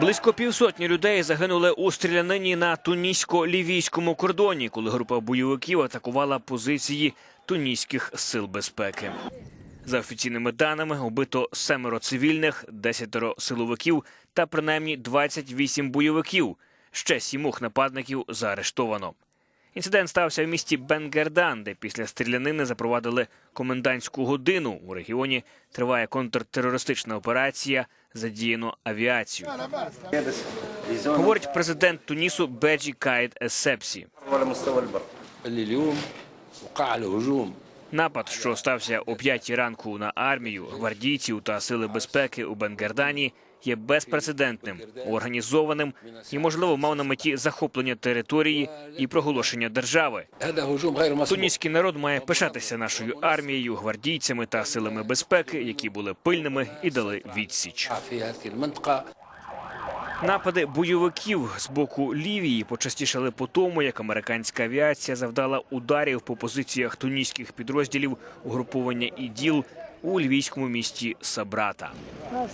Близько півсотні людей загинули у стрілянині на тунісько-лівійському кордоні, коли група бойовиків атакувала позиції туніських сил безпеки. За офіційними даними, убито семеро цивільних, десятеро силовиків та принаймні 28 бойовиків. Ще сімох нападників заарештовано. Інцидент стався в місті Бенгердан, де після стрілянини запровадили комендантську годину. У регіоні триває контртерористична операція, задіяно авіацію. Говорить президент Тунісу Беджі Кайд Ессепсі. Напад, що стався о п'ятій ранку на армію, гвардійців та сили безпеки у Бенгердані, є безпрецедентним, організованим і, можливо, мав на меті захоплення території і проголошення держави. Туніський народ має пишатися нашою армією, гвардійцями та силами безпеки, які були пильними і дали відсіч. Напади бойовиків з боку Лівії почастішали по тому, як американська авіація завдала ударів по позиціях туніських підрозділів угруповання іділ у львівському місті Сабрата. Ну,